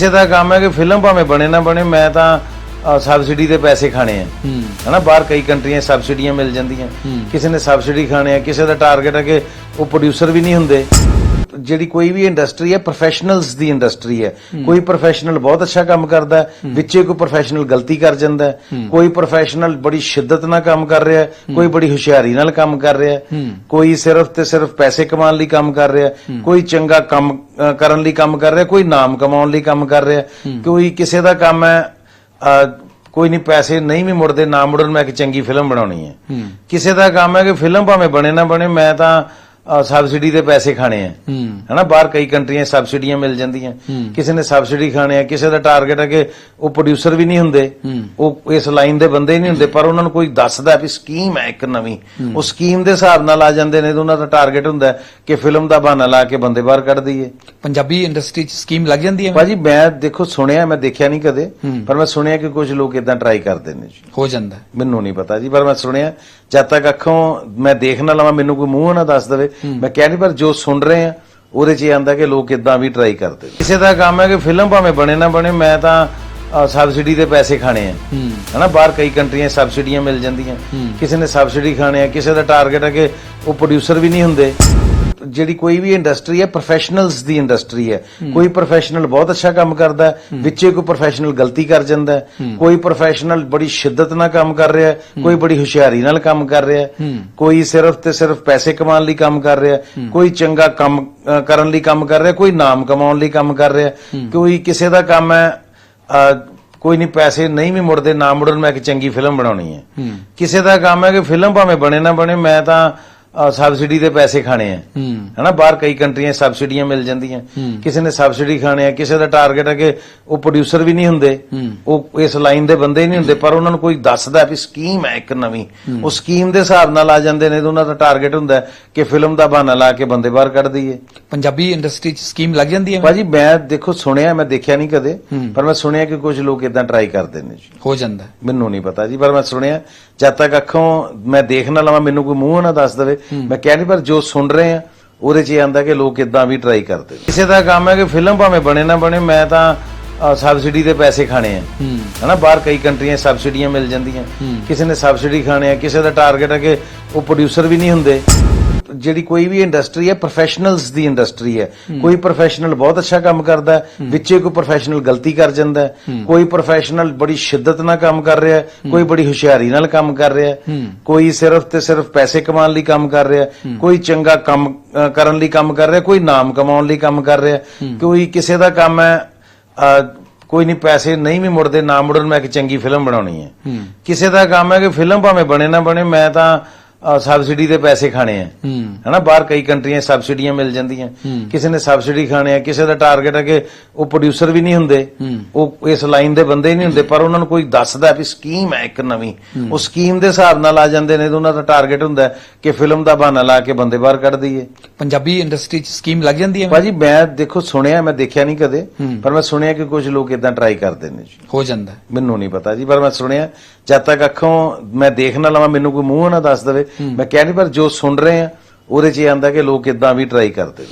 ਕਿਸੇ ਦਾ ਕੰਮ ਹੈ ਕਿ ਫਿਲਮ ਭਾਵੇਂ ਬਣੇ ਨਾ ਬਣੇ ਮੈਂ ਤਾਂ ਸਬਸਿਡੀ ਦੇ ਪੈਸੇ ਖਾਣੇ ਆ। ਹਨਾ ਬਾਹਰ ਕਈ ਕੰਟਰੀਆਂ ਸਬਸਿਡੀਆਂ ਮਿਲ ਜਾਂਦੀਆਂ। ਕਿਸੇ ਨੇ ਸਬਸਿਡੀ ਖਾਣੇ ਆ ਕਿਸੇ ਦਾ ਟਾਰਗੇਟ ਹੈ ਕਿ ਉਹ ਪ੍ਰੋਡਿਊਸਰ ਵੀ ਨਹੀਂ ਹੁੰਦੇ। ਜਿਹੜੀ ਕੋਈ ਵੀ ਇੰਡਸਟਰੀ ਹੈ ਪ੍ਰੋਫੈਸ਼ਨਲਸ ਦੀ ਇੰਡਸਟਰੀ ਹੈ। ਕੋਈ ਪ੍ਰੋਫੈਸ਼ਨਲ ਬਹੁਤ ਅੱਛਾ ਕੰਮ ਕਰਦਾ ਵਿੱਚੇ ਕੋਈ ਪ੍ਰੋਫੈਸ਼ਨਲ ਗਲਤੀ ਕਰ ਜਾਂਦਾ ਕੋਈ ਪ੍ਰੋਫੈਸ਼ਨਲ ਬੜੀ ਸ਼ਿੱਦਤ ਨਾਲ ਕੰਮ ਕਰ ਰਿਹਾ ਕੋਈ ਬੜੀ ਹੁਸ਼ਿਆਰੀ ਨਾਲ ਕੰਮ ਕਰ ਰਿਹਾ। ਕੋਈ ਸਿਰਫ ਤੇ ਸਿਰਫ ਪੈਸੇ ਕਮਾਉਣ ਲਈ ਕੰਮ ਕਰ ਰਿਹਾ ਕੋਈ ਚੰਗਾ ਕੰਮ ਕਰਨ ਲਈ ਕੰਮ ਕਰ ਰਿਹਾ ਕੋਈ ਨਾਮ ਕਮਾਉਣ ਲਈ ਕੰਮ ਕਰ ਰਿਹਾ ਕੋਈ ਕਿਸੇ ਦਾ ਕੰਮ ਹੈ ਕੋਈ ਨਹੀਂ ਪੈਸੇ ਨਹੀਂ ਵੀ ਮੁੜਦੇ ਨਾ ਮੁੜਨ ਮੈਂ ਇੱਕ ਚੰਗੀ ਫਿਲਮ ਬਣਾਉਣੀ ਹੈ। ਕਿਸੇ ਦਾ ਕੰਮ ਹੈ ਕਿ ਫਿਲਮ ਭਾਵੇਂ ਬਣੇ ਨਾ ਬਣੇ ਮੈਂ ਤਾਂ ਸਬਸਿਡੀ ਦੇ ਪੈਸੇ ਖਾਣੇ ਆ। ਹਨਾ ਬਾਹਰ ਕਈ ਕੰਟਰੀਆਂ ਸਬਸਿਡੀਆਂ ਮਿਲ ਜਾਂਦੀਆਂ। ਕਿਸੇ ਨੇ ਸਬਸਿਡੀ ਖਾਣੇ ਆ ਕਿਸੇ ਦਾ ਟਾਰਗੇਟ ਹੈ ਕਿ ਉਹ ਪ੍ਰੋਡਿਊਸਰ ਵੀ ਨਹੀਂ ਹੁੰਦੇ। ਉਹ ਇਸ ਲਾਈਨ ਦੇ ਬੰਦੇ ਹੀ ਨਹੀਂ ਹੁੰਦੇ ਪਰ ਉਹਨਾਂ ਨੂੰ ਕੋਈ ਦੱਸਦਾ ਵੀ ਸਕੀਮ ਹੈ ਇੱਕ ਨਵੀਂ। ਉਹ ਸਕੀਮ ਦੇ ਹਿਸਾਬ ਨਾਲ ਆ ਜਾਂਦੇ ਨੇ ਤੇ ਉਹਨਾਂ ਦਾ ਟਾਰਗੇਟ ਹੁੰਦਾ ਕਿ ਫਿਲਮ ਦਾ ਬਹਾਨਾ ਲਾ ਕੇ ਬੰਦੇ ਬਾਹਰ ਕੱਢ ਦਈਏ। ਪੰਜਾਬੀ ਇੰਡਸਟਰੀ ਚ ਸਕੀਮ ਲੱਗ ਜਾਂਦੀ ਹੈ? ਭਾਜੀ ਮੈਂ ਦੇਖੋ ਸੁਣਿਆ ਮੈਂ ਦੇਖਿਆ ਨਹੀਂ ਕਦੇ। ਪਰ ਮੈਂ ਸੁਣਿਆ ਕਿ ਕੁਝ ਲੋਕ ਇਦਾਂ ਟਰਾਈ ਕਰਦੇ ਨੇ ਜੀ। ਹੋ ਜਾਂਦਾ। ਮੈਨੂੰ ਨਹੀਂ ਪਤਾ ਜੀ ਪਰ ਮੈਂ ਸੁਣਿਆ ਜਦ ਤੱਕ ਅੱਖੋਂ ਮੈਂ ਦੇਖ ਨਾ ਲਵਾਂ ਮੈਨੂੰ ਕੋਈ ਮੂੰਹ ਨਾ ਦੱਸ ਦੇਵੇ ਮੈਂ ਕਹਿ ਨਹੀਂ ਪਰ ਜੋ ਸੁਣ ਰਹੇ ਆ ਉਹਦੇ 'ਚ ਇਹ ਆਂਦਾ ਕਿ ਲੋਕ ਇਦਾਂ ਵੀ ਟਰਾਈ ਕਰਦੇ ਨੇ। ਕਿਸੇ ਦਾ ਕੰਮ ਹੈ ਕਿ ਫਿਲਮ ਭਾਵੇਂ ਬਣੇ ਨਾ ਬਣੇ ਮੈਂ ਤਾਂ ਸਬਸਿਡੀ ਦੇ ਪੈਸੇ ਖਾਣੇ ਆ। ਹਨਾ ਬਾਹਰ ਕਈ ਕੰਟਰੀਆਂ 'ਚ ਸਬਸਿਡੀਆਂ ਮਿਲ ਜਾਂਦੀਆਂ। ਕਿਸੇ ਨੇ ਸਬਸਿਡੀ ਖਾਣੇ ਆ ਕਿਸੇ ਦਾ ਟਾਰਗੇਟ ਹੈ ਕਿ ਉਹ ਪ੍ਰੋਡਿਊਸਰ ਵੀ ਨਹੀਂ ਹੁੰਦੇ। ਜਿਹੜੀ ਕੋਈ ਵੀ ਇੰਡਸਟਰੀ ਹੈ ਪ੍ਰੋਫੈਸ਼ਨਲਸ ਦੀ ਇੰਡਸਟਰੀ ਹੈ। ਕੋਈ ਪ੍ਰੋਫੈਸ਼ਨਲ ਬਹੁਤ ਅੱਛਾ ਕੰਮ ਕਰਦਾ ਹੈ ਵਿੱਚੇ ਕੋਈ ਪ੍ਰੋਫੈਸ਼ਨਲ ਗਲਤੀ ਕਰ ਜਾਂਦਾ ਹੈ। ਕੋਈ ਪ੍ਰੋਫੈਸ਼ਨਲ ਬੜੀ ਸ਼ਿੱਦਤ ਨਾਲ ਕੰਮ ਕਰ ਰਿਹਾ ਹੈ ਕੋਈ ਬੜੀ ਹੁਸ਼ਿਆਰੀ ਨਾਲ ਕੰਮ ਕਰ ਰਿਹਾ ਹੈ। ਕੋਈ ਸਿਰਫ ਤੇ ਸਿਰਫ ਪੈਸੇ ਕਮਾਉਣ ਲਈ ਕੰਮ ਕਰ ਰਿਹਾ ਹੈ। ਕੋਈ ਚੰਗਾ ਕੰਮ ਕਰਨ ਲਈ ਕੰਮ ਕਰ ਰਿਹਾ ਕੋਈ ਨਾਮ ਕਮਾਉਣ ਲਈ ਕੰਮ ਕਰ ਰਿਹਾ ਕੋਈ ਕਿਸੇ ਦਾ ਕੰਮ ਹੈ ਕੋਈ ਨਹੀਂ ਪੈਸੇ ਨਹੀਂ ਵੀ ਮੁੜਦੇ ਨਾ ਮੁੜਨ ਮੈਂ ਇੱਕ ਚੰਗੀ ਫਿਲਮ ਬਣਾਉਣੀ ਹੈ। ਕਿਸੇ ਦਾ ਕੰਮ ਹੈ ਕਿ ਫਿਲਮ ਭਾਵੇਂ ਬਣੇ ਨਾ ਬਣੇ ਮੈਂ ਤਾਂ ਸਬਸਿਡੀ ਦੇ ਪੈਸੇ ਖਾਣੇ ਆ। ਹਨਾ ਬਾਹਰ ਕਈ ਕੰਟਰੀਆਂ ਸਬਸਿਡੀਆਂ ਮਿਲ ਜਾਂਦੀਆਂ। ਕਿਸੇ ਨੇ ਸਬਸਿਡੀ ਖਾਣੇ ਆ ਕਿਸੇ ਦਾ ਟਾਰਗੇਟ ਹੈ ਕਿ ਉਹ ਪ੍ਰੋਡਿਊਸਰ ਵੀ ਨਹੀਂ ਹੁੰਦੇ। ਉਹ ਇਸ ਲਾਈਨ ਦੇ ਬੰਦੇ ਨਹੀਂ ਹੁੰਦੇ ਪਰ ਉਹਨਾਂ ਨੂੰ ਕੋਈ ਦੱਸਦਾ ਵੀ ਸਕੀਮ ਹੈ ਇੱਕ ਨਵੀਂ। ਉਹ ਸਕੀਮ ਦੇ ਹਿਸਾਬ ਨਾਲ ਆ ਜਾਂਦੇ ਨੇ ਤੇ ਉਹਨਾਂ ਦਾ ਟਾਰਗੇਟ ਹੁੰਦਾ ਕਿ ਫਿਲਮ ਦਾ ਬਹਾਨਾ ਲਾ ਕੇ ਬੰਦੇ ਬਾਹਰ ਕੱਢ ਦਈਏ। ਪੰਜਾਬੀ ਇੰਡਸਟਰੀ ਚ ਸਕੀਮ ਲੱਗ ਜਾਂਦੀ ਹੈ? ਭਾਜੀ ਮੈਂ ਦੇਖੋ ਸੁਣਿਆ ਮੈਂ ਦੇਖਿਆ ਨਹੀਂ ਕਦੇ। ਪਰ ਮੈਂ ਸੁਣਿਆ ਕਿ ਕੁਝ ਲੋਕ ਇਦਾਂ ਟਰਾਈ ਕਰਦੇ ਨੇ। ਜੀ ਹੋ ਜਾਂਦਾ। ਮੈਨੂੰ ਨਹੀਂ ਪਤਾ ਜੀ ਪਰ ਮੈਂ ਸੁਣਿਆ ਜਦ ਤੱਕ ਅੱਖੋਂ ਮੈਂ ਦੇਖ ਨਾ ਲਵਾਂ ਮੈਨੂੰ ਕੋਈ ਮੂੰਹ ਨਾ ਦੱਸ ਦੇਵੇ ਮੈਂ ਕਹਿ ਨਹੀਂ ਪਰ ਜੋ ਸੁਣ ਰਹੇ ਆ ਉਹਦੇ 'ਚ ਇਹ ਆਂਦਾ ਕਿ ਲੋਕ ਇਦਾਂ ਵੀ ਟਰਾਈ ਕਰਦੇ ਨੇ। ਕਿਸੇ ਦਾ ਕੰਮ ਹੈ ਕਿ ਫਿਲਮ ਭਾਵੇਂ ਬਣੇ ਨਾ ਬਣੇ ਮੈਂ ਤਾਂ ਸਬਸਿਡੀ ਦੇ ਪੈਸੇ ਖਾਣੇ ਆ। ਹਨਾ ਬਾਹਰ ਕਈ ਕੰਟਰੀਆਂ 'ਚ ਸਬਸਿਡੀਆਂ ਮਿਲ ਜਾਂਦੀਆਂ। ਕਿਸੇ ਨੇ ਸਬਸਿਡੀ ਖਾਣੇ ਆ ਕਿਸੇ ਦਾ ਟਾਰਗੇਟ ਹੈ ਕਿ ਉਹ ਪ੍ਰੋਡਿਊਸਰ ਵੀ ਨਹੀਂ ਹੁੰਦੇ। ਜਿਹੜੀ ਕੋਈ ਵੀ ਇੰਡਸਟਰੀ ਹੈ ਪ੍ਰੋਫੈਸ਼ਨਲਸ ਦੀ ਇੰਡਸਟਰੀ ਹੈ। ਕੋਈ ਪ੍ਰੋਫੈਸ਼ਨਲ ਬਹੁਤ ਅੱਛਾ ਕੰਮ ਕਰਦਾ ਹੈ ਵਿੱਚੇ ਕੋਈ ਪ੍ਰੋਫੈਸ਼ਨਲ ਗਲਤੀ ਕਰ ਜਾਂਦਾ ਹੈ। ਕੋਈ ਪ੍ਰੋਫੈਸ਼ਨਲ ਬੜੀ ਸ਼ਿੱਦਤ ਨਾਲ ਕੰਮ ਕਰ ਰਿਹਾ ਹੈ ਕੋਈ ਬੜੀ ਹੁਸ਼ਿਆਰੀ ਨਾਲ ਕੰਮ ਕਰ ਰਿਹਾ ਹੈ। ਕੋਈ ਸਿਰਫ ਤੇ ਸਿਰਫ ਪੈਸੇ ਕਮਾਉਣ ਲਈ ਕੰਮ ਕਰ ਰਿਹਾ ਹੈ। ਕੋਈ ਚੰਗਾ ਕੰਮ ਕਰਨ ਲਈ ਕੰਮ ਕਰ ਰਿਹਾ ਕੋਈ ਨਾਮ ਕਮਾਉਣ ਲਈ ਕੰਮ ਕਰ ਰਿਹਾ ਕੋਈ ਕਿਸੇ ਦਾ ਕੰਮ ਹੈ ਕੋਈ ਨਹੀਂ ਪੈਸੇ ਨਹੀਂ ਵੀ ਮੁੜਦੇ ਨਾ ਮੁੜਨ ਮੈਂ ਇੱਕ ਚੰਗੀ ਫਿਲਮ ਬਣਾਉਣੀ ਹੈ। ਕਿਸੇ ਦਾ ਕੰਮ ਹੈ ਕਿ ਫਿਲਮ ਭਾਵੇਂ ਬਣੇ ਨਾ ਬਣੇ ਮੈਂ ਤਾਂ ਸਬਸਿਡੀ ਦੇ ਪੈਸੇ ਖਾਣੇ ਆ। ਹਨਾ ਬਾਹਰ ਕਈ ਕੰਟਰੀਆਂ ਸਬਸਿਡੀਆਂ ਮਿਲ ਜਾਂਦੀਆਂ। ਕਿਸੇ ਨੇ ਸਬਸਿਡੀ ਖਾਣੇ ਆ ਕਿਸੇ ਦਾ ਟਾਰਗੇਟ ਹੈ ਕਿ ਉਹ ਪ੍ਰੋਡਿਊਸਰ ਵੀ ਨਹੀਂ ਹੁੰਦੇ। ਉਹ ਇਸ ਲਾਈਨ ਦੇ ਬੰਦੇ ਨਹੀਂ ਹੁੰਦੇ ਪਰ ਉਹਨਾਂ ਨੂੰ ਕੋਈ ਦੱਸਦਾ ਵੀ ਸਕੀਮ ਹੈ ਇੱਕ ਨਵੀਂ। ਉਹ ਸਕੀਮ ਦੇ ਹਿਸਾਬ ਨਾਲ ਆ ਜਾਂਦੇ ਨੇ ਤੇ ਉਹਨਾਂ ਦਾ ਟਾਰਗੇਟ ਹੁੰਦਾ ਕਿ ਫਿਲਮ ਦਾ ਬਹਾਨਾ ਲਾ ਕੇ ਬੰਦੇ ਬਾਹਰ ਕੱਢ ਦਈਏ। ਪੰਜਾਬੀ ਇੰਡਸਟਰੀ ਚ ਸਕੀਮ ਲੱਗ ਜਾਂਦੀ ਹੈ? ਭਾਜੀ ਮੈਂ ਦੇਖੋ ਸੁਣਿਆ ਮੈਂ ਦੇਖਿਆ ਨਹੀਂ ਕਦੇ। ਪਰ ਮੈਂ ਸੁਣਿਆ ਕਿ ਕੁਝ ਲੋਕ ਇਦਾਂ ਟਰਾਈ ਕਰਦੇ ਨੇ ਜੀ। ਹੋ ਜਾਂਦਾ। ਮੈਨੂੰ ਨਹੀਂ ਪਤਾ ਜੀ ਪਰ ਮੈਂ ਸੁਣਿਆ ਜਦ ਤੱਕ ਅੱਖੋਂ ਮੈਂ ਦੇਖ ਨਾ ਲਵਾਂ ਮੈਨੂੰ ਕੋਈ ਮੂੰਹ ਨਾ ਦੱਸ ਦੇਵੇ। ਮੈਂ ਕਹਿ ਨਹੀਂ ਪਰ ਜੋ ਸੁਣ ਰਹੇ ਆ, ਉਹਦੇ 'ਚ ਇਹ ਆਂਦਾ ਕਿ ਲੋਕ ਇਦਾਂ ਵੀ ਟਰਾਈ ਕਰਦੇ ਨੇ।